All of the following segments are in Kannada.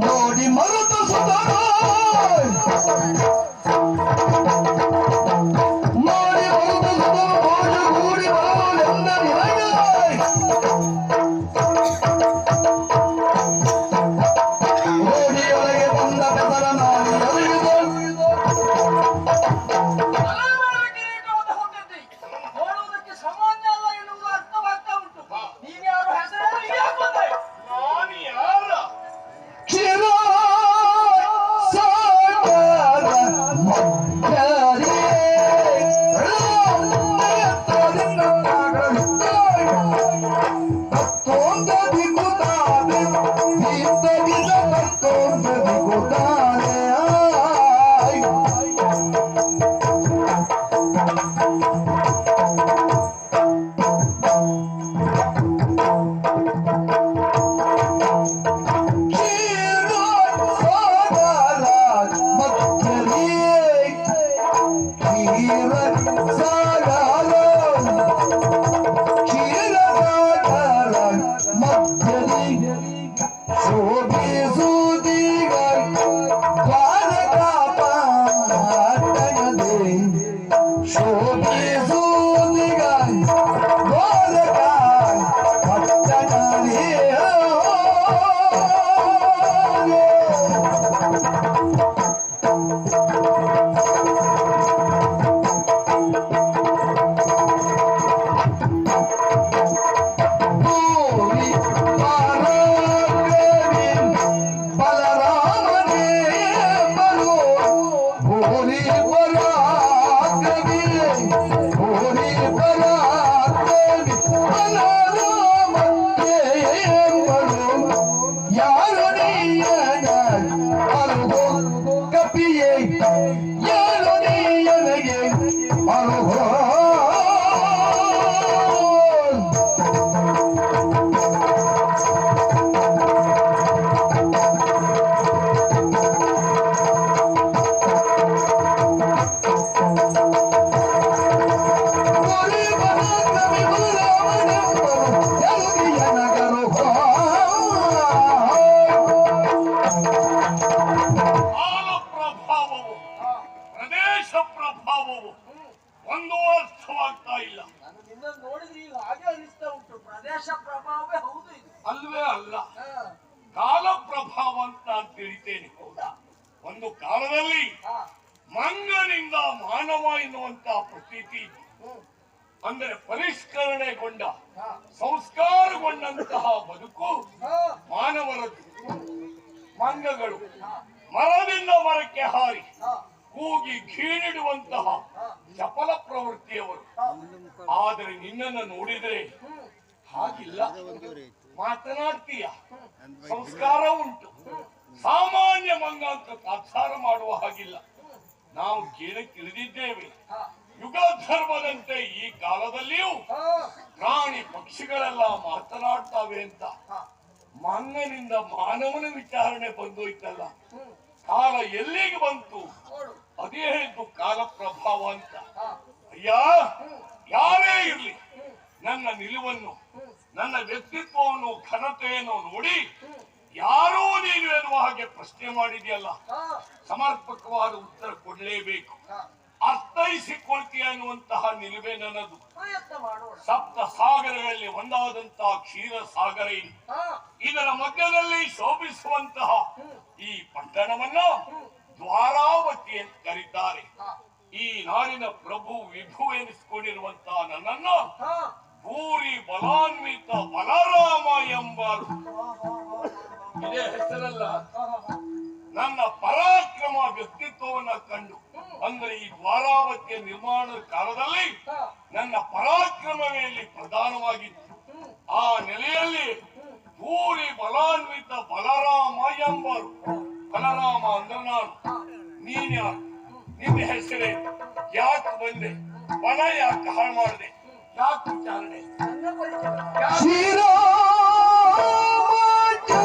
ನೋಡಿ ಪ್ರತೀತಿ. ಅಂದರೆ ಪರಿಷ್ಕರಣೆಗೊಂಡ ಸಂಸ್ಕಾರಗೊಂಡಂತಹ ಬದುಕು ಮಾನವರದ್ದು. ಮಂಗಗಳು ಮರದಿಂದ ಮರಕ್ಕೆ ಹಾರಿ ಕೂಗಿ ಕೀಳಿಡುವಂತಹ ಹಾ, ಚಪಲ ಪ್ರವೃತ್ತಿಯವರು. ಆದರೆ ನಿನ್ನನ್ನು ನೋಡಿದರೆ ಹಾಗಿಲ್ಲ. ಮಾತನಾಡ್ತೀಯ. ಸಂಸ್ಕಾರ ಉಂಟು. ಸಾಮಾನ್ಯ ಮಂಗ ಅಂತ ತಾತ್ಸಾರ ಮಾಡುವ ಹಾಗಿಲ್ಲ. ನಾವು ಕೇಳಕ್ಕೆ ತಿಳಿದಿದ್ದೇವೆ ಹಾ, ಯುಗ ಧರ್ಮದಂತೆ ಈ ಕಾಲದಲ್ಲಿಯೂ ಪ್ರಾಣಿ ಪಕ್ಷಿಗಳೆಲ್ಲ ಮಾತನಾಡ್ತಾವೆ ಅಂತ. ಮಂಗನಿಂದ ಮಾನವನ ವಿಚಾರಣೆ ಬಂದೋಯ್ತಲ್ಲ ಕಾಲ ಎಲ್ಲಿಗೆ ಬಂತು? ಅದೇ ಹೇಳಿದ್ದು ಕಾಲ ಪ್ರಭಾವ ಅಂತ. ಅಯ್ಯ ಯಾರೇ ಇರ್ಲಿ ನನ್ನ ನಿಲುವನ್ನು ನನ್ನ ವ್ಯಕ್ತಿತ್ವವನ್ನು ಘನತೆಯನ್ನು ನೋಡಿ ಯಾರೋ ನೀನು ಎನ್ನುವ ಹಾಗೆ ಪ್ರಶ್ನೆ ಮಾಡಿದೆಯಲ್ಲ. ಸಮರ್ಪಕವಾದ ಉತ್ತರ ಕೊಡಲೇಬೇಕು. ಅರ್ಥೈಸಿಕೊಳ್ತೀಯ ಅನ್ನುವಂತಹ ನಿಲುವೆ ನನ್ನದು ಸಪ್ತ ಸಾಗರಗಳಲ್ಲಿ ಒಂದಾದಂತಹ ಕ್ಷೀರ ಸಾಗರ ಇದು ಇದರ ಮಧ್ಯದಲ್ಲಿ ಶೋಭಿಸುವಂತಹ ಈ ಪಟ್ಟಣವನ್ನ ದ್ವಾರಾವತಿ ಅಂತ ಕರೀತಾರೆ. ಈ ನಾಡಿನ ಪ್ರಭು ವಿಭು ಎನಿಸಿಕೊಂಡಿರುವಂತಹ ನನ್ನನ್ನು ಭೂರಿ ಬಲಾನ್ವಿತ ಬಲರಾಮ ಎಂಬರು. ಇದೇ ಹೆಸರಲ್ಲ. ನನ್ನ ಪರಾಕ್ರಮ ವ್ಯಕ್ತಿತ್ವವನ್ನ ಕಂಡು. ಅಂದ್ರೆ ಈ ದ್ವಾರಾವತಿಯ ನಿರ್ಮಾಣದ ಕಾಲದಲ್ಲಿ ನನ್ನ ಪರಾಕ್ರಮವೇ ಇಲ್ಲಿ ಪ್ರಧಾನವಾಗಿತ್ತು ಆ ನೆಲೆಯಲ್ಲಿ ಭೂರಿ ಬಲಾನ್ವಿತ ಬಲರಾಮ ಎಂಬರು. ಬಲರಾಮ ಅಂದ್ರೆ ನಾನು. ನೀನ್ ನಿನ್ನ ಹೆಸರೇ? ಯಾಕೆ ಬಂದೆ? ಬಲ ಯಾಕೆ ಹಾಳು ಮಾಡಿದೆ? ಯಾಕೆ ವಿಚಾರಣೆ? ಶಿರೋ ಪರಿಚಯ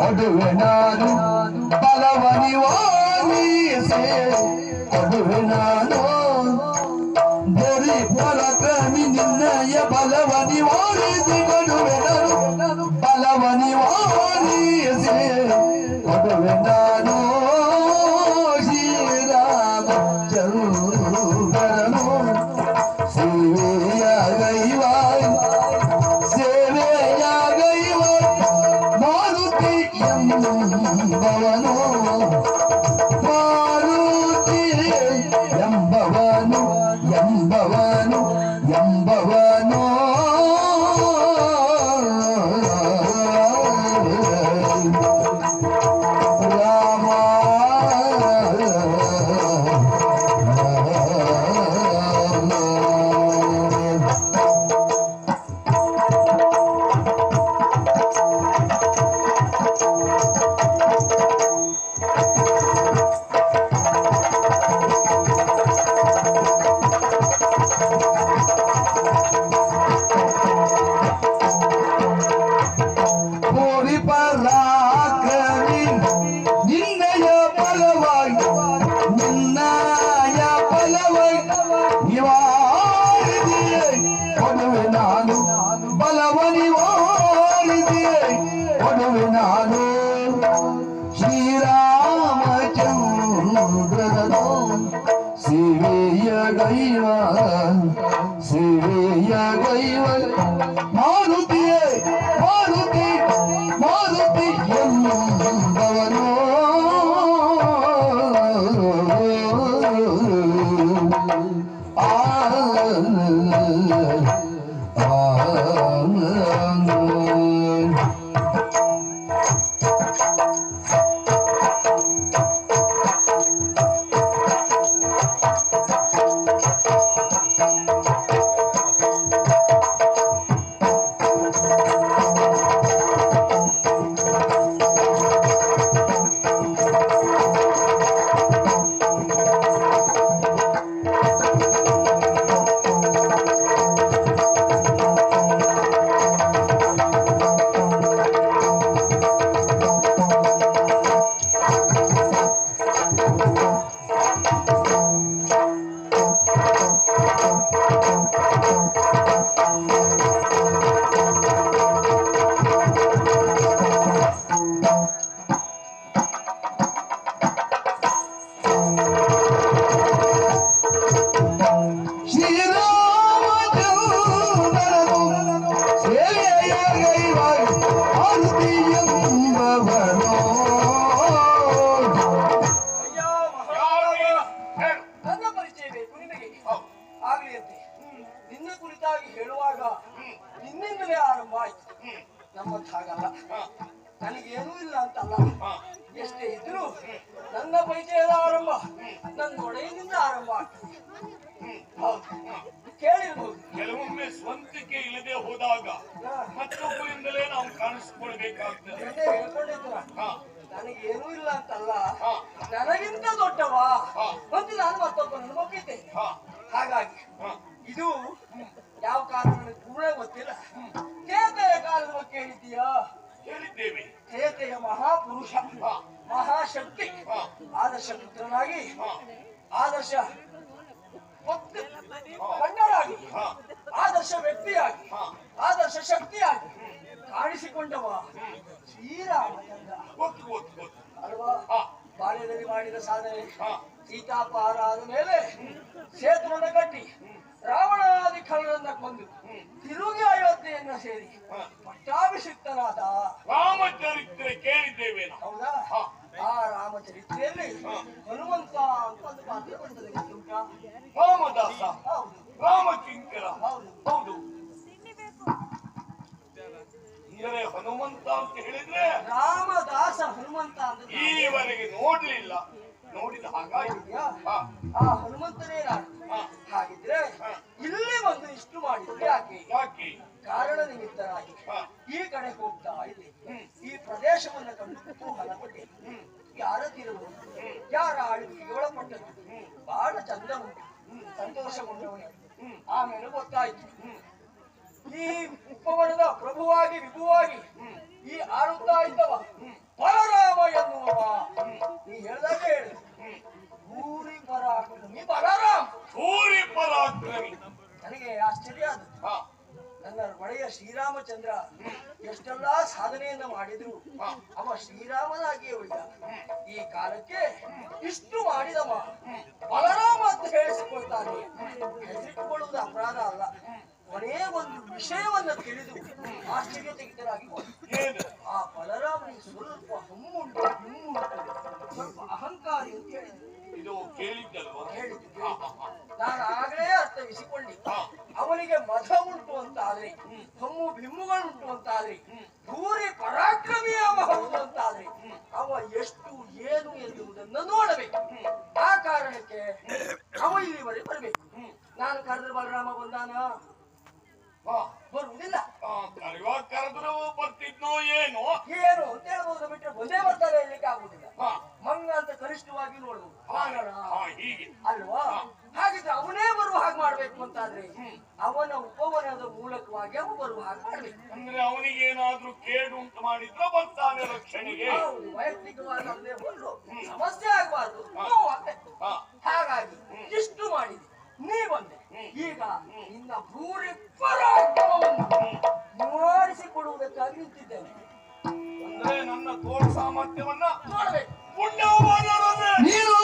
ಕೊಡುವೆ ನಾನು ಬಲವ ನಿವಾರಿಸೆ ಕೊಡುವೆ ನಾನು. Oh. ಕೇಳಿರ್ಬೋದು ಕೆಲವೊಮ್ಮೆ ಸ್ವಂತಕ್ಕೆ ಇಲ್ಲದೆ ಹೋದಾಗ. ಮತ್ತೊಬ್ಬರಿಂದಲೇ ನಾವು ಕಾಣಿಸ್ಕೊಳ್ಬೇಕಾಗ್ತದೆ. ಹಾ. ನನಗೇನೂ ಇಲ್ಲ ಅಂತಲ್ಲ. ನನಗಿಂತ ದೊಡ್ಡವ. ಮತ್ತು ನಾನು ಮತ್ತೊಬ್ಬನನ್ನು ಒಪ್ಪಿದ್ದೆ ಹಾಗಾಗಿ ಇದು ಯಾವ ಕಾರಣ ನನಗೆ ಪೂರ್ಣ ಗೊತ್ತಿಲ್ಲ. ಕೇತೆಯ ಕಾಲದ ಬಗ್ಗೆ ಹೇಳಿದ್ದೀಯಾ ಹೇಳಿದ್ದೇವೆ ಕೇತೆಯ ಮಹಾಪುರುಷ. ಮಹಾಶಕ್ತಿ. ಆದರ್ಶ ಪುತ್ರನಾಗಿ ಆದರ್ಶ ಆದರ್ಶ ಗಂಡರಾಗಿ ಆದರ್ಶ ವ್ಯಕ್ತಿಯಾಗಿ. ಆದರ್ಶ ಶಕ್ತಿಯಾಗಿ ಕಾಣಿಸಿಕೊಂಡವ ಶ್ರೀರಾಮಚಂದ್ರ ಅಲ್ವಾ? ಬಾಲ್ಯದಲ್ಲಿ ಮಾಡಿದ ಸಾಧನೆ ಸೀತಾಪಾರ ಆದ ಮೇಲೆ ಸೇತುವನ್ನು ಕಟ್ಟಿ ರಾವಣಾದಿ ಖಳರನ್ನ ಕೊಂದು ತಿರುಗಿ ಅಯೋಧ್ಯೆಯನ್ನ ಸೇರಿ. ಪಟ್ಟಾಭಿಷಿಕ್ತನಾದ ರಾಮಚರಿತ್ರೆ ಕೇಳಿದ್ದೇವೆ ಹೌದಾ? ಆ ರಾಮಚರಿತ್ರೆಯಲ್ಲಿ ಹನುಮಂತ ಅಂತ ಒಂದು ಪಾತ್ರ ಬರ್ತದೆ ಗೊತ್ತುಂಟಾ? ರಾಮದಾಸ ಹೌದು ರಾಮಕಿಂಕರ ಹೌದು ಹೌದು ಅಂದರೆ ಹನುಮಂತ ಅಂತ ಹೇಳಿದ್ರೆ ರಾಮದಾಸ ಹನುಮಂತ ಅಂತ ಈವರೆಗೆ ನೋಡ್ಲಿಲ್ಲ ನೋಡಿದ ಹಾಗಾಯ್ತು ನೋಡಿದ್ಯಾ? ಹಾ ಆ ಹನುಮಂತನೇ ನಾನು ಹಾ ಹಾಗಿದ್ರೆ ಹಾ. ಇಲ್ಲಿ ಬಂದು ಇಷ್ಟು ಮಾಡಿದ್ರೆ ಯಾಕೆ ಯಾಕೆ ಕಾರಣ ನಿಮಿತ್ತರಾಗಿ ಹಾ ಈ ಕಡೆ ಹೋಗ್ತಾ ಇದೆ ಈ ಪ್ರದೇಶವನ್ನ ಕಂಡು ಕುತೂಹಲ ಪಟ್ಟೆ ಯಾರ ತಿರುವು ಯಾರ ಆಳ್ವಿಕೆಗೆ ಒಳಪಟ್ಟದ್ದು ಬಹಳ ಚಂದ ಉಂಟು ಆಮೇಲೆ ಗೊತ್ತಾಯ್ತು. ಈ ಉಪವನದ ಪ್ರಭುವಾಗಿ ವಿಭುವಾಗಿ ಈ ಆಳುತ್ತಾ ಇದ್ದವ ಬಲರಾಮ ಎನ್ನುವ ನೀ ಹೇಳ್ದಾಗ ಹೇಳಿ. ಭೂರಿ ಪರಾಕ್ರಮಿ ಬಲರಾಮ. ಊರಿ ಪರಾಕ್ರಮಿ. ನನಗೆ ಆಶ್ಚರ್ಯ ಅದು. ನನ್ನ ಒಡೆಯ ಶ್ರೀರಾಮಚಂದ್ರ ಎಷ್ಟೆಲ್ಲಾ ಸಾಧನೆಯನ್ನ ಮಾಡಿದ್ರು. ಅವ ಶ್ರೀರಾಮನಾಗಿಯೇ ಉಳಿದ ಈ ಕಾಲಕ್ಕೆ ಇಷ್ಟು ಮಾಡಿದವ. ಬಲರಾಮ ಹೇಳಿಸಿಕೊಳ್ತಾನೆ ಹೆಸರಿಟ್ಟುಕೊಳ್ಳುವುದು ಅಪರಾಧ ಅಲ್ಲ ಕೊನೆಯ ಒಂದು ವಿಷಯವನ್ನು ತಿಳಿದು ಆಶ್ಚರ್ಯಚಕಿತರಾಗಿ ಹೋದ. ಏನು ಆ ಬಲರಾಮನಿಗೆ ಸ್ವಲ್ಪ ಹಮ್ಮುಂಟು ಹಿಮ್ಮುಂಟು ಸ್ವಲ್ಪ ಅಹಂಕಾರಿ ಅಂತ ಹೇಳಿದ್ರು ಇದು ಕೇಳಿದ್ದಲ್ವಾ ಹೇಳಿದ್ದು ಹಾ, ಹಾ, ಹಾ. ನಾನು. ಮದ ಉಂಟು ಅಂತಾದ್ರೆ ಹಮ್ಮು ಬಿಮ್ಮುಗಳುಂಟು ಅಂತಾದ್ರೆ ಭೂರಿ ಪರಾಕ್ರಮಿ ಅವ ಹೌದು ಅಂತಾದ್ರೆ ಅವ ಎಷ್ಟು ಏನು ಎನ್ನುವುದನ್ನು ನೋಡಬೇಕು ಆ ಕಾರಣಕ್ಕೆ ಅವ ಇಲ್ಲಿವರೆಗೆ ಬರಬೇಕು ನಾನು ಕರೆದ್ರೆ ಬಲರಾಮ ಬಂದಾನ. ಬರುವುದಿಲ್ಲ. ಕರೆಯುವಾಗ ಕರೆದ್ರು ಬರ್ತಿದ್ನೋ ಏನು? ಏನು ಅಂತ ಹೇಳ್ಬೋದು ಬಿಟ್ಟರೆ ಒಂದೇ ಬರ್ತಾರೆ ಹೇಳಲಿಕ್ಕೆ ಆಗುದಿಲ್ಲ ಮಂಗ ಅಂತ ಕನಿಷ್ಠವಾಗಿ ನೋಡ್ಬೋದು. ಅಲ್ವಾ? ಹಾಗಿದ್ರೆ ಅವನೇ ಬರುವ ಹಾಗೆ ಮಾಡ್ಬೇಕು ಅಂತಾದ್ರೆ ಅವನ ಉಪವನದ ಮೂಲಕವಾಗಿ ಅವನು ಬರುವ ಹಾಗೆ ಮಾಡ್ಬೇಕು. ಅಂದ್ರೆ ಅವನಿಗೆ ಏನಾದ್ರೂ ಕೇಡು ಉಂಟು ಮಾಡಿದ್ರೆ ಬರ್ತಾನೆ ರಕ್ಷಣೆಗೆ. ವೈಯಕ್ತಿಕವಾಗಿ ಅವನೇ ಬಂದು ಸಮಸ್ಯೆ ಆಗಬಾರ್ದು. ಹಾಗಾಗಿ ಇಷ್ಟು ಮಾಡಿದೆ. ನೀ ಬಂದೆ ಈಗ ನಿನ್ನ ಭೂರಿ ನಿವಾರಿಸಿಕೊಡುವುದಕ್ಕಾಗಿ ನಿಂತಿದ್ದೇನೆ. ಅಂದ್ರೆ ನನ್ನ ತೋಟ ಸಾಮರ್ಥ್ಯವನ್ನ ನೋಡ್ಬೇಕು. ಪುಣ್ಯವಾನರನ್ನೇ ನೀನು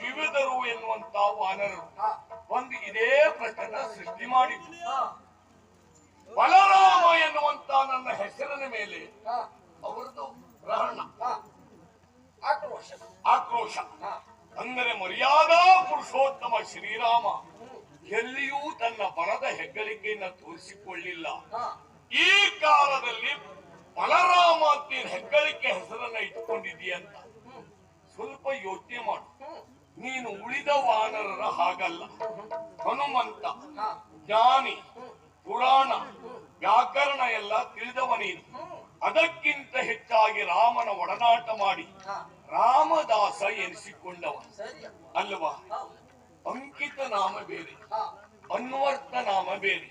ಮೈಯಿಂದ ದ್ವಿವಿಧರು ಎನ್ನುವಂತ ವಾನರರು ಒಂದು ಇದೇ ಪ್ರಕರಣ ಸೃಷ್ಟಿ ಮಾಡಿದ್ರು. ಬಲರಾಮ ಎನ್ನುವಂತ ನನ್ನ ಹೆಸರಿನ ಮೇಲೆ ಅವರದು ಗ್ರಹಣ. ಆಕ್ರೋಶ. ಆಕ್ರೋಶ. ಅಂದರೆ ಮರ್ಯಾದಾ ಪುರುಷೋತ್ತಮ ಶ್ರೀರಾಮ ಎಲ್ಲಿಯೂ ತನ್ನ ಬಲದ ಹೆಗ್ಗಳಿಕೆಯನ್ನ ತೋರಿಸಿಕೊಳ್ಳಿಲ್ಲ. ಈ ಕಾಲದಲ್ಲಿ ಬಲರಾಮ ಅಂತ ಹೆಗ್ಗಳಿಕೆ ಹೆಸರನ್ನ ಇಟ್ಕೊಂಡಿದೀಯಂತ ಸ್ವಲ್ಪ ಯೋಚನೆ ಮಾಡು. ನೀನು ಉಳಿದ ವಾನರರ ಹಾಗಲ್ಲ. ಹನುಮಂತ ಜ್ಞಾನಿ ಪುರಾಣ, ವ್ಯಾಕರಣ ಎಲ್ಲ ತಿಳಿದವ ನೀನು. ಅದಕ್ಕಿಂತ ಹೆಚ್ಚಾಗಿ ರಾಮನ ಒಡನಾಟ ಮಾಡಿ ರಾಮದಾಸ ಎನಿಸಿಕೊಂಡವ. ಅಲ್ವಾ? ಅಂಕಿತ ನಾಮ ಬೇರೆ, ಅನ್ವರ್ಥ ನಾಮ ಬೇರೆ.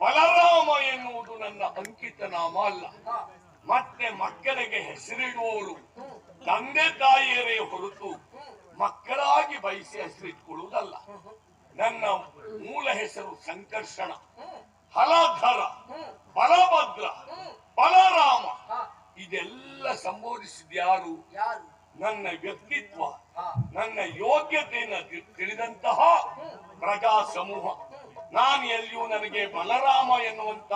ಬಲರಾಮ ಎನ್ನುವುದು ನನ್ನ ಅಂಕಿತ ನಾಮ ಅಲ್ಲ. ಮತ್ತೆ ಮಕ್ಕಳಿಗೆ ಹೆಸರಿಡುವವರು ತಂದೆ ತಾಯಿಯರೇ ಹೊರತು ಮಕ್ಕಳಾಗಿ ಬಯಸಿ ಹೆಸರಿಟ್ಕೊಳ್ಳುವುದಲ್ಲ ನನ್ನ ಮೂಲ ಹೆಸರು ಸಂಕರ್ಷಣ. ಹಲಧರ ಬಲಭದ್ರ, ಬಲರಾಮ. ಇದೆಲ್ಲ ಸಂಬೋಧಿಸಿದ ಯಾರು? ನನ್ನ ವ್ಯಕ್ತಿತ್ವ, ನನ್ನ ಯೋಗ್ಯತೆಯನ್ನು ತಿಳಿದಂತಹ ಪ್ರಜಾ ಸಮೂಹ. ನಾನು ಎಲ್ಲಿಯೂ ನನಗೆ ಬಲರಾಮ ಎನ್ನುವಂತ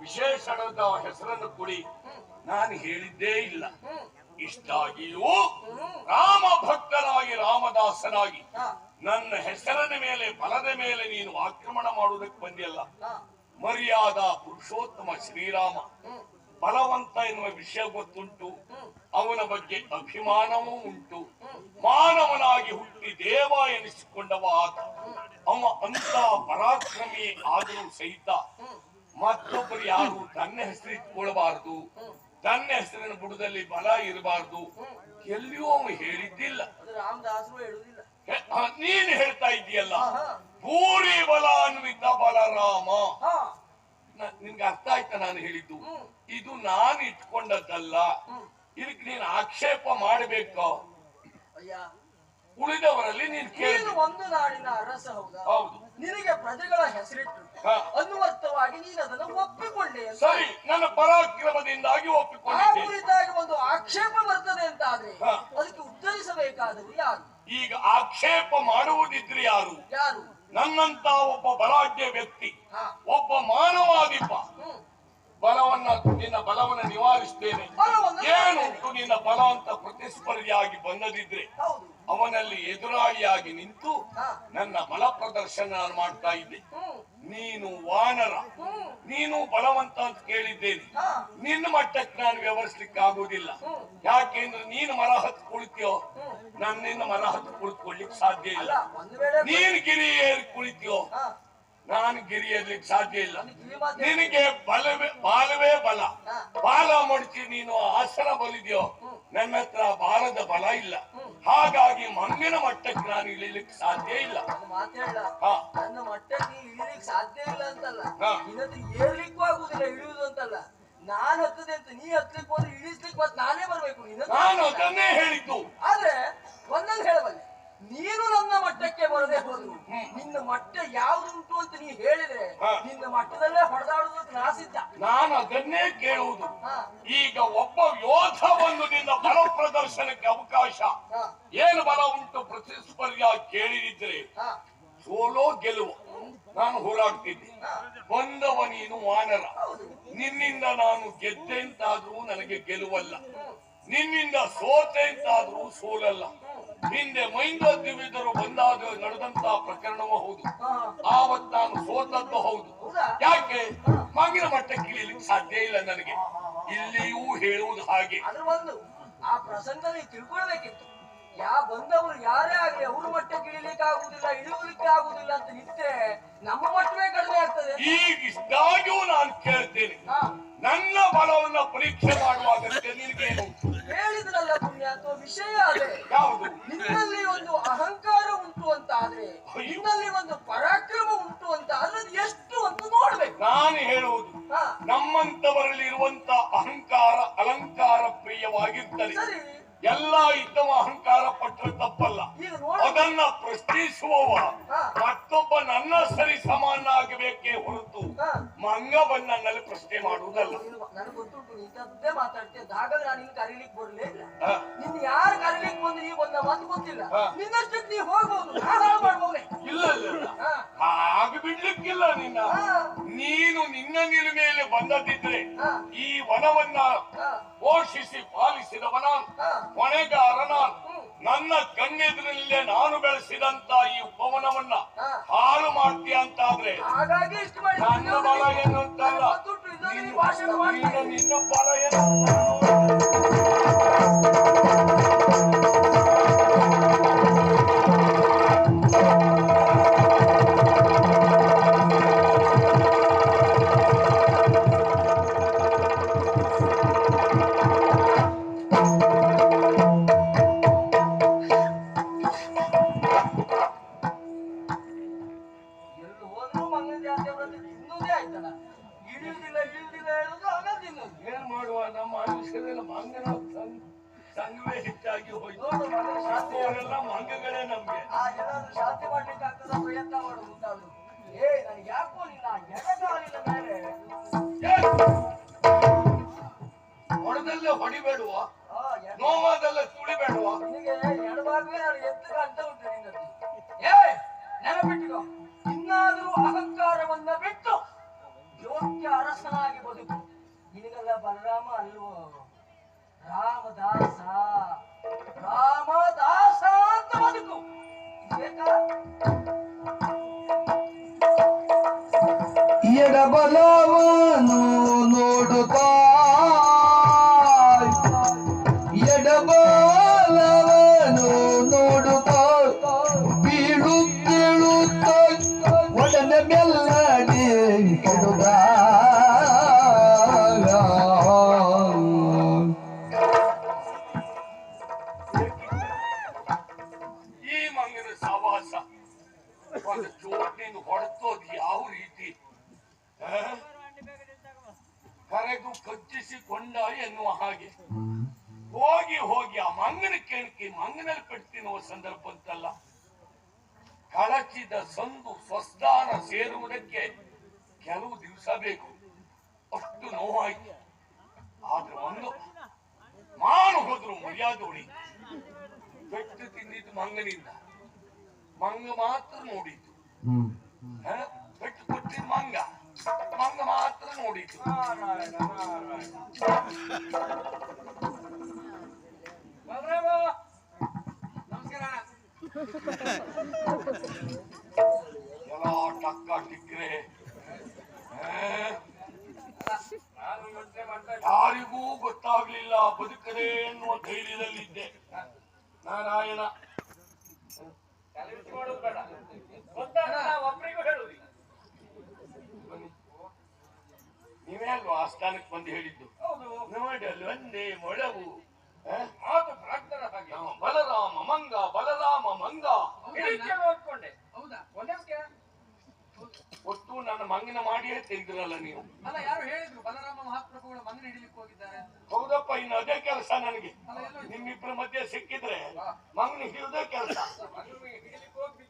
ವಿಶೇಷಣದ ಹೆಸರನ್ನು ಕೊಡಿ. ನಾನು ಹೇಳಿದ್ದೇ ಇಲ್ಲ. ಇಷ್ಟಾಗಿಯೂ ರಾಮ ಭಕ್ತರಾಗಿ ರಾಮದಾಸನಾಗಿ ನನ್ನ ಹೆಸರಿನ ಮೇಲೆ ಬಲದ ಮೇಲೆ ನೀನು ಆಕ್ರಮಣ ಮಾಡುವುದಕ್ಕೆ ಬಂದಿಲ್ಲ ಮರ್ಯಾದ ಪುರುಷೋತ್ತಮ ಶ್ರೀರಾಮ. ಬಲವಂತ ಎನ್ನುವ ವಿಷಯ ಗೊತ್ತುಂಟು. ಅವನ ಬಗ್ಗೆ ಅಭಿಮಾನವೂ ಉಂಟು. ಮಾನವನಾಗಿ ಹುಟ್ಟಿ ದೇವ ಎನಿಸಿಕೊಂಡವ ಆತ. ಅವ ಅಂತ ಪರಾಕ್ರಮಿ ಆದರೂ ಸಹಿತ ಮತ್ತೊಬ್ಬರು ಯಾರು ತನ್ನ ಹೆಸರಿಟ್ಕೊಳ್ಬಾರದು. ತನ್ನ ಹೆಸರಿನ ಬುಡದಲ್ಲಿ ಬಲ ಇರಬಾರ್ದು. ಎಲ್ಲಿಯೂ ಅವನು ಹೇಳಿದ್ದಿಲ್ಲ. ನೀನ್ ಹೇಳ್ತಾ ಇದ್ದೀಯಲ್ಲ. ಭೂರಿ ಬಲ ಅನ್ವಿತ ಬಲರಾಮ. ನಿನ್ಗೆ ಅರ್ಥ ಆಯ್ತಾ ನಾನು ಹೇಳಿದ್ದು? ಇದು ನಾನ್ ಇಟ್ಕೊಂಡದ್ದಲ್ಲ. ಹ್ಮ್. ಇದಕ್ಕೆ ನೀನ್ ಆಕ್ಷೇಪ ಮಾಡಬೇಕು. ಉಳಿದವರಲ್ಲಿ ನೀನು ನೀನು ಕೇಳಿ ಒಂದು ನಾಡಿನ ಅರಸ ಹೌದಾ? ಹೌದು. ನಿನಗೆ ಪ್ರಜೆಗಳ ಹೆಸರಿಟ್ಟು ಹಾ. ಅನ್ನುವರ್ಥವಾಗಿ ನೀನು ಅದನ್ನು ಒಪ್ಪಿಕೊಂಡೆ ಅಂತ. ಸರಿ ನನ್ನ ಪರಾಕ್ರಮದಿಂದಾಗಿ ಆ ಒಪ್ಪಿಕೊಂಡಿದ್ದೇನೆ ಕುರಿತಾಗಿ ಒಂದು ಆಕ್ಷೇಪ ಬರ್ತದೆ ಅಂತ ಆದ್ರೆ ಹಾ. ಅದಕ್ಕೆ ಉತ್ತರಿಸಬೇಕಾದದ್ದು ಯಾರು? ಈಗ ಆಕ್ಷೇಪ ಮಾಡುವುದಿದ್ರೆ ಯಾರು? ಯಾರು? ನನ್ನಂತ ಒಬ್ಬ ಬಲಾಢ್ಯ ವ್ಯಕ್ತಿ. ಹಾ. ಒಬ್ಬ ಮಾನವಾದಿಪ. ಹ್ಮ್. ಬಲವನ್ನ ನಿನ್ನ ಬಲವನ್ನ ನಿವಾರಿಸ್ತೇನೆ. ಬಲವನ್ನ ಏನುಂಟು ನಿನ್ನ ಬಲ ಅಂತ ಪ್ರತಿಸ್ಪರ್ಧಿಯಾಗಿ ಬಂದದಿದ್ರೆ ಹೌದು. ಅವನಲ್ಲಿ ಎದುರಾಳಿಯಾಗಿ ನಿಂತು ನನ್ನ ಬಲ ಪ್ರದರ್ಶನ ಮಾಡ್ತಾ ಇದ್ದೆ. ನೀನು ವಾನರ. ನೀನು ಬಲವಂತ ಅಂತ ಕೇಳಿದ್ದೇನೆ. ನಿನ್ನ ಮಟ್ಟಕ್ಕೆ ನಾನು ವ್ಯವಹರಿಸ್ಲಿಕ್ಕೆ ಆಗುವುದಿಲ್ಲ. ಯಾಕೆಂದ್ರೆ ನೀನು ಮರ ಹತ್ತು ಕುಳಿತೀಯೋ ನಿನ್ನ ಮರ ಹತ್ತು ಕುಳಿತುಕೊಳ್ಳಿಕ್ ಸಾಧ್ಯ ಇಲ್ಲ. ನೀನ್ ಗಿರಿ ಏರಿ ಕುಳಿತೀಯೋ ನಾನು ಗಿರಿ ಏರ್ಲಿಕ್ಕೆ ಸಾಧ್ಯ ಇಲ್ಲ. ನಿನಗೆ ಬಲವೇ ಬಾಲವೇ ಬಲ. ಬಾಲ ಮಡಚಿ ನೀನು ಆಸನ ಬಲಿದ್ಯೋ. ನನ್ನ ಹತ್ರ ಬಾಲದ ಬಲ ಇಲ್ಲ. ಹಾಗಾಗಿ ಮಂಗಿನ ಮಟ್ಟಕ್ಕೆ ನಾನು ಇಳಿಲಿಕ್ಕೆ ಸಾಧ್ಯ ಇಲ್ಲ. ಹಾ. ನನ್ನ ಮಟ್ಟಕ್ಕೆ ನೀ ಇಳಿಲಿಕ್ಕೆ ಸಾಧ್ಯ ಇಲ್ಲ ಅಂತಲ್ಲ. ಹಾ. ನಿನ್ನತ್ರ ಏರ್ಲಿಕ್ಕೂ ಆಗುದಿಲ್ಲ ಇಳಿಯುವುದು ಅಂತಲ್ಲ. ನಾನ್ ಹತ್ತದೆ ಅಂತ ನೀ ಹತ್ಲಿಕ್ಕೆ ಹೋದ್ರೆ ಇಳಿಸ್ಲಿಕ್ಕೆ ಮತ್ತೆ ನಾನೇ ಬರ್ಬೇಕು. ನಿನ್ನ ನಾನು ಇಲ್ಲ. ಅದನ್ನೇ ಹೇಳಿದ್ದು. ಆದ್ರೆ ಒಂದೊಂದು ಹೇಳಬಲ್ಲೆ. ನೀನು ನನ್ನ ಮಟ್ಟಕ್ಕೆ ಬರದೆ ಹೋದ್ರು ನಿನ್ನ ಮಟ್ಟ ಯಾವ್ದುಂಟು ಅಂತ ನೀ ಹೇಳಿದ್ರೆ ನಿನ್ನ ಮಟ್ಟದಲ್ಲೇ ಹೊಡೆದಾಡುದು ಅಂತ ನಾಸಿದ್ದ ನಾನು ಅದನ್ನೇ ಕೇಳುವುದು. ಈಗ ಒಬ್ಬ ಯೋಧ ಒಂದು ನಿನ್ನ ಬಲ ಪ್ರದರ್ಶನಕ್ಕೆ ಅವಕಾಶ ಏನು ಬಲ ಉಂಟು ಪ್ರತಿಸ್ಪರ್ಧಿಯ ಕೇಳಿದಿದ್ರೆ ಸೋಲೋ ಗೆಲುವು. ನಾನು ಹೋರಾಡ್ತಿದ್ದೆ. ಬಂದವ ನೀನು ವಾನರ. ನಿನ್ನಿಂದ ನಾನು ಗೆದ್ದೆ ಅಂತಾದ್ರೂ ನನಗೆ ಗೆಲುವಲ್ಲ. ನಿನ್ನಿಂದ ಸೋತೆ ಅಂತಾದ್ರೂ ಸೋಲಲ್ಲ. ಹಿಂದೆ ಮೈಂದ ದಿವಿದರು ಬಂದಾಗ ನಡೆದಂತ ಪ್ರಕರಣವೂ ಹೌದು. ಆವತ್ ನಾನು ಸೋತದ್ದು ಹೌದು. ಯಾಕೆ? ಮಾಗಿನ ಮಟ್ಟ ಇಳಿಲಿಕ್ಕೆ ಸಾಧ್ಯ ಇಲ್ಲ ನನಗೆ. ಇಲ್ಲಿಯೂ ಹೇಳುವುದು ಹಾಗೆ. ಆ ಪ್ರಸಂಗದಲ್ಲಿ ತಿಳ್ಕೊಳ್ಬೇಕಿತ್ತು. ಯಾ ಬಂದವರು ಯಾರೇ ಆಗ್ಲಿ ಅವ್ರ ಮಟ್ಟಕ್ಕೆ ಇಳಿಲಿಕ್ಕೆ ಆಗುದಿಲ್ಲ ಇಳಿಯುವುದಕ್ಕೆ ಆಗುದಿಲ್ಲ ಅಂತ ನಿಂತ್ರೆ ನಮ್ಮ ಮಟ್ಟವೇ ಕಡಿಮೆ ಆಗ್ತದೆ. ಈಗ ಇಷ್ಟಾಗಿಯೂ ನಾನು ಕೇಳ್ತೇನೆ. ನನ್ನ ಬಲವನ್ನ ಪರೀಕ್ಷೆ ಮಾಡುವ ಅಗತ್ಯ ನಿನಗೇನು ಹೇಳಿದ್ರಲ್ಲ ಪುಣ್ಯ ಅಥವಾ ವಿಷಯ ಅದೇ. ಯಾವುದು? ನಿನ್ನಲ್ಲಿ ಒಂದು ಅಹಂಕಾರ ಉಂಟು ಅಂತ ಆದ್ರೆ ನಿನ್ನಲ್ಲಿ ಒಂದು ಪರಾಕ್ರಮ ಉಂಟು ಅಂತ ಆದ್ರೆ ಅದು ಎಷ್ಟು ಅಂತ ನೋಡ್ಬೇಕು. ನಾನು ಹೇಳುವುದು ನಮ್ಮಂತವರಲ್ಲಿ ಇರುವಂತ ಅಹಂಕಾರ ಅಲಂಕಾರ ಪ್ರಿಯವಾಗಿರ್ತದೆ. ಎಲ್ಲ ಇದ್ದವ ಅಹಂಕಾರ ಪಟ್ಟರೆ ತಪ್ಪಲ್ಲ. ಈಗ ಅದನ್ನ ಪ್ರಶ್ನಿಸುವವ. ಮತ್ತೊಬ್ಬ ನನ್ನ ಸರಿ ಸಮಾನ ಆಗಬೇಕೇ ಹೊರತು ಮಂಗವನ್ನ ನನ್ನಲ್ಲಿ ಪ್ರಶ್ನೆ ಮಾಡುವುದಲ್ಲ. ನನಗೆ ಗೊತ್ತುಂಟು ನೀ ಇಂಥದ್ದೇ ಮಾತಾಡ್ತೇನೆ ಹಾಗಾದ್ರೆ ನಾನು ನಿನ್ನ ಕರೀಲಿಕ್ಕೆ ಬರಲೇ ಇಲ್ಲ. ಹಾ. ನಿನ್ ಯಾರು ಕರೀಲಿಕ್ಕೆ ಬಂದು ನೀವು ಬಂದ ಮಾತು ಗೊತ್ತಿಲ್ಲ. ಹಾ. ನಿನ್ನಷ್ಟಕ್ಕೆ ನೀ ಹೋಗ್ಬೋದು. ನಾ ಹಾಳು ಇಲ್ಲ ಇಲ್ಲ ಇಲ್ಲ. ಹಾ. ಹಾಗೆ ಬಿಡ್ಲಿಕ್ಕಿಲ್ಲ ನಿನ್ನ. ನೀನು ನಿನ್ನ ನಿಲುಮೆಯಲ್ಲಿ ಬಂದದಿದ್ರೆ ಈ ವನವನ್ನ ಪೋಷಿಸಿ ಪಾಲಿಸಿದವನ. ಹಾ ಕಾರಣ ನನ್ನ ಕಣ್ಣೆದುರಲ್ಲೇ ನಾನು ಬೆಳೆಸಿದಂತ ಈ ಉಪವನವನ್ನ. ಹಾಳು ಮಾಡ್ತೀಯ ಅಂತಾದ್ರೆ ಆದ್ರೆ ನನ್ನ ಬಲ ಏನು ಅಂತಲ್ಲ ನಿನ್ನ ಬಲ ಏನು ಬಲರಾಮ ಅಲ್ವೋ ರಾಮದಾಸ ರಾಮದಾಸ ಅಂತ ಬದುಕು ಇದು ಬೇಕಾ ಎಡಬಲವನು ಪೆಟ್ಟು ತಿನ್ನುವ ಸಂದರ್ಭ ಅಂತಲ್ಲ. ಕಳಚಿದ ಸಂದು ಸ್ವಸ್ಥಾನ ಸೇರುವುದಕ್ಕೆ ಕೆಲವು ದಿವಸ ಬೇಕು. ಅಷ್ಟು ನೋವಾಯ್ತು. ಆದ್ರೆ ಒಂದು ಮಾನು ಹೋದ್ರು ಮರ್ಯಾದೆ ಉಳಿ ಪೆಟ್ಟು ತಿಂದಿದ್ದು ಮಂಗನಿಂದ. ಮಂಗ ಮಾತ್ರ ನೋಡಿದ್ದು ಹ? ಪೆಟ್ಟು ಕೊಟ್ಟಿದ್ದು ಮಂಗ. ಮಂಗ ಮಾತ್ರ ನೋಡಿದ್ದು ನಾರಾಯಣ ನಾರಾಯಣ ಬಲರಾಮ ನಮಸ್ಕಾರ ಎಲ್ಲ ಟಕ್ಕ ಟಿಕ್ರೆ. ಯಾರಿಗೂ ಗೊತ್ತಾಗ್ಲಿಲ್ಲ ಬದುಕದೆ ಎನ್ನುವ ಧೈರ್ಯದಲ್ಲಿದ್ದೆ. ನಾರಾಯಣ. ನಾವು ಅಲ್ವಾ ಸ್ಥಾನಕ್ಕೆ ಬಂದು ಹೇಳಿದ್ದು? ನೋಡಲು ಒಂದೇ ಮೊಳವು ಹ? ಮಾತು ಪ್ರಾಜ್ಞರ ಹಾಗೆ ನಮ್ಮ ಬಲರಾಮ ಮಂಗ ಬಲರಾಮ ಮಂಗ. ಓದ್ಕೊಂಡೆ. ಹೌದಾ? ಒಟ್ಟು ನನ್ನ ಮಂಗನ ಮಾಡಿಯೇ ತೆಗೆದಿರಲ್ಲ ನೀವು. ಅಲ್ಲ ಯಾರು ಹೇಳಿದ್ರು? ಬಲರಾಮ ಮಹಾಪ್ರಭುಗಳು ಮಂಗನ ಹಿಡಿಲಿಕ್ಕೆ ಹೋಗಿದ್ದಾರೆ. ಹೌದಪ್ಪ ಇನ್ನು ಅದೇ ಕೆಲಸ ನನಗೆ. ನಿಮ್ಮಿಬ್ಬರ ಮಧ್ಯೆ ಸಿಕ್ಕಿದ್ರೆ ಮಂಗನ ಹಿಡಿಯೋದೇ ಕೆಲಸ. ಹೋಗಿ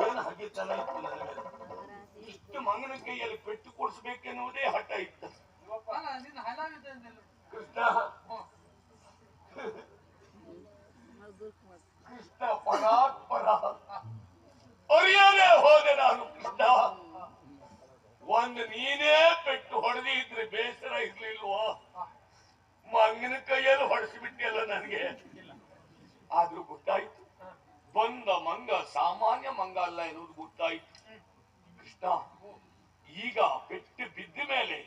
ಏನು ಹಗೆತನ ಇತ್ತು ನನಗೆ? ಇಷ್ಟು ಮಂಗನ ಕೈಯಲ್ಲಿ ಪೆಟ್ಟು ಕೊಡಿಸ್ಬೇಕೆನ್ನುವುದೇ ಹಠ ಇತ್ತು. ಅಲ್ಲ ನಿನ್ನ ಹಲಾವಿದೆ ಕೃಷ್ಣ. ಕೃಷ್ಣ ಪರಾತ್ಪರ ಅರಿಯನೇ ಹೋದೆ ನಾನು ಕೃಷ್ಣ. ಒಂದು ನೀನೇ ಪೆಟ್ಟು ಹೊಡೆದಿದ್ರೆ ಬೇಸರ ಇರ್ಲಿಲ್ವೋ? ಮಂಗನ ಕೈಯಲ್ಲಿ ಹೊಡೆಸಿಬಿಟ್ಟಿಯಲ್ಲ ನನಗೆ? ಆದ್ರೂ ಗೊತ್ತಾಯ್ತು. ಬಂದ ಮಂಗ ಸಾಮಾನ್ಯ ಮಂಗ ಅಲ್ಲ ಎನ್ನುವುದು ಗೊತ್ತಾಯ್ತು. ಕೃಷ್ಣ, ಈಗ ಪೆಟ್ಟು ಬಿದ್ದ ಮೇಲೆ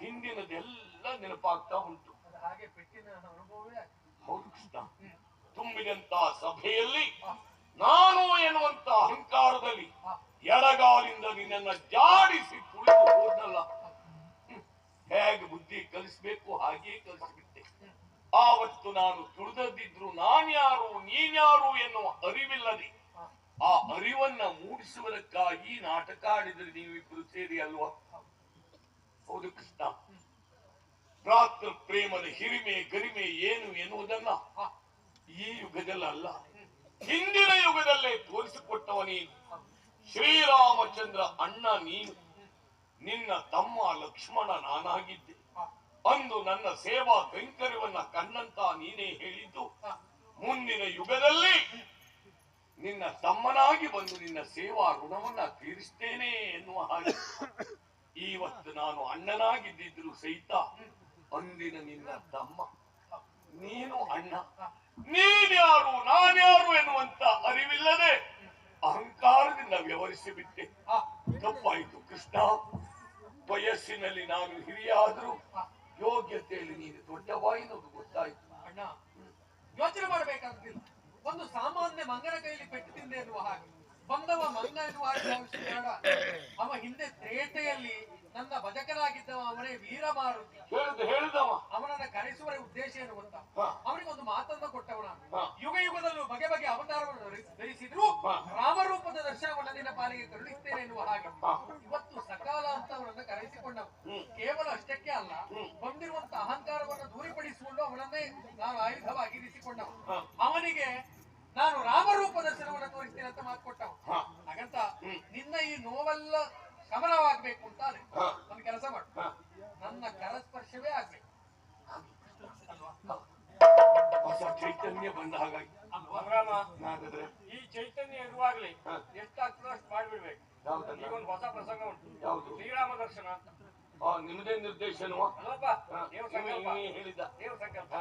ಹಿಂದಿನದೆಲ್ಲ ನೆನಪಾಗ್ತಾ ಉಂಟು ಹಾಗೆ ಪೆಟ್ಟಿನ ಅನುಭವವೇ ಹೌದು ಕೃಷ್ಣ ತುಂಬಿದಂತ ಸಭೆಯಲ್ಲಿ ನಾನು ಎನ್ನುವಂತ ಅಹಂಕಾರದಲ್ಲಿ ಎಡಗಾಲಿಂದ ನಿನ್ನ ಜಾಡಿಸಿ ಕುಳಿತು ಹೋದಲ್ಲ ಹೇಗೆ ಬುದ್ಧಿ ಕಲಿಸ್ಬೇಕು ಹಾಗೆ ಕಲಿಸ್ಬಿಟ್ಟೆ. ಆವತ್ತು ನಾನು ತುಳಿದದ್ದಿದ್ರು ನಾನ್ಯಾರು, ನೀನ್ಯಾರು ಎನ್ನುವ ಅರಿವಿಲ್ಲದೆ ಆ ಅರಿವನ್ನ ಮೂಡಿಸುವುದಕ್ಕಾಗಿ ನಾಟಕ ಆಡಿದ್ರೆ ನೀವಿಬ್ರು ಸೇರಿ ಅಲ್ವಾ? ಹೌದು ಕೃಷ್ಣ. ಭ್ರಾತೃ ಪ್ರೇಮದ ಹಿರಿಮೆ, ಗರಿಮೆ ಏನು ಎನ್ನುವುದನ್ನ ಈ ಯುಗದಲ್ಲ ಹಿಂದಿನ ಯುಗದಲ್ಲೇ ತೋರಿಸಿಕೊಟ್ಟವ ನೀನು. ಶ್ರೀರಾಮಚಂದ್ರ ಅಣ್ಣ ನೀನು. ನಿನ್ನ ತಮ್ಮ ಲಕ್ಷ್ಮಣ ನಾನಾಗಿದ್ದೆ. ಅಂದು ನನ್ನ ಸೇವಾ ಕೈಂಕರ್ಯವನ್ನ ಕಣ್ಣಂತ ನೀನೇ ಹೇಳಿದ್ದು, ಮುಂದಿನ ಯುಗದಲ್ಲಿ ನಿನ್ನ ತಮ್ಮನಾಗಿ ಬಂದು ನಿನ್ನ ಸೇವಾ ಋಣವನ್ನ ತೀರಿಸ್ತೇನೆ ಎನ್ನುವ ಹಾಗೆ. ಇವತ್ತು ನಾನು ಅಣ್ಣನಾಗಿದ್ದಿದ್ರು ಸಹಿತ ಅಂದಿನ ನಿನ್ನ ತಮ್ಮ, ನೀನು ಅಣ್ಣ. ನೀನ್ಯಾರು ನಾನ್ಯಾರು ಎನ್ನುವಂತ ಅರಿವಿಲ್ಲದೆ ಅಹಂಕಾರದಿಂದ ವ್ಯವಹರಿಸಿ ಬಿಟ್ಟೆ. ತಪ್ಪಾಯಿತು ಕೃಷ್ಣ. ವಯಸ್ಸಿನಲ್ಲಿ ನಾನು ಹಿರಿಯಾದರೂ ಯೋಗ್ಯತೆಯಲ್ಲಿ ನೀನು ದೊಡ್ಡವ ಎನ್ನುವುದು ಗೊತ್ತಾಯ್ತು. ಅಣ್ಣ ಯೋಚನೆ ಮಾಡಬೇಕಾಗುತ್ತಿಲ್ಲ ಒಂದು ಸಾಮಾನ್ಯ ಮಂಗನ ಕೈಯಲ್ಲಿ ಪೆಟ್ಟು ತಿಂದೆ ಎನ್ನುವ ಹಾಗೆ. ಬಂದವ ಮಂಗ ಎನ್ನುವ ಹಾಗೆ ಅವ ಹಿಂದೆ ತ್ರೇಟೆಯಲ್ಲಿ ನನ್ನ ಭಜಕನಾಗಿದ್ದವ ಅವನೇ ಹೇಳ್ದ ಹೇಳ್ದವ ಅವನನ್ನ ಕರೆಸುವ ಉದ್ದೇಶ ಏನು ಗೊತ್ತಾ? ಹಾ. ಅವನಿಗೆ ಒಂದು ಮಾತನ್ನ ಕೊಟ್ಟವನ. ಯುಗ ಯುಗದಲ್ಲೂ ಬಗೆ ಬಗೆ ಅವತಾರವನ್ನು ಧರಿಸಿ- ಧರಿಸಿದ್ರು ರಾಮರೂಪದ ದರ್ಶನವನ್ನು ನಿನ್ನ ಪಾಲಿಗೆ ಕರುಣಿಸ್ತೇನೆ ಎನ್ನುವ ಹಾಗೆ. ಇವತ್ತು ಸಕಾಲ ಅಂತ ಅವನನ್ನ ಕರೆಸಿಕೊಂಡವು ಕೇವಲ ಅಷ್ಟಕ್ಕೆ ಅಲ್ಲ. ಬಂದಿರುವಂತ ಅಹಂಕಾರವನ್ನು ದೂರಿಪಡಿಸಿಕೊಂಡು ಅವನನ್ನೇ ನಾನು ಆಯುಧವಾಗಿ ಇರಿಸಿಕೊಂಡವ ಅವನಿಗೆ ನಾನು ರಾಮರೂಪ ದರ್ಶನವನ್ನು ತೋರಿಸ್ತೇನೆ ಅಂತ ಮಾತು ಕೊಟ್ಟವ. ಹಾಗಂತ ನಿನ್ನ ಈ ನೋವೆಲ್ಲ ಶಮನವಾಗ್ಬೇಕು ಅಂತ ನನ್ನ ಒಂದು ಕೆಲಸ ಮಾಡು. ನನ್ನ ಕರಸ್ಪರ್ಶವೇ ಆಗ್ಬೇಕು. ಹೊಸ ಚೈತನ್ಯ ಬಂದ ಹಾಗಾಗಿ. ನಾಗದ್ರೆ ಈ ಚೈತನ್ಯ ಇರುವಾಗ್ಲಿ. ಎಷ್ಟಾಗ್ತದೋ ಅಷ್ಟು ಮಾಡ್ಬಿಡ್ಬೇಕು. ಈಗೊಂದು ಹೊಸ ಪ್ರಸಂಗ ಉಂಟು. ಯಾವುದು? ಶ್ರೀರಾಮ ದರ್ಶನ. ಅಂತ ನಿಮ್ದೇ ನಿರ್ದೇಶನವಾ? ಇವ್ನು ಹೇಳಿದ್ದ. ದೇವ ಸಂಕಲ್ಪ.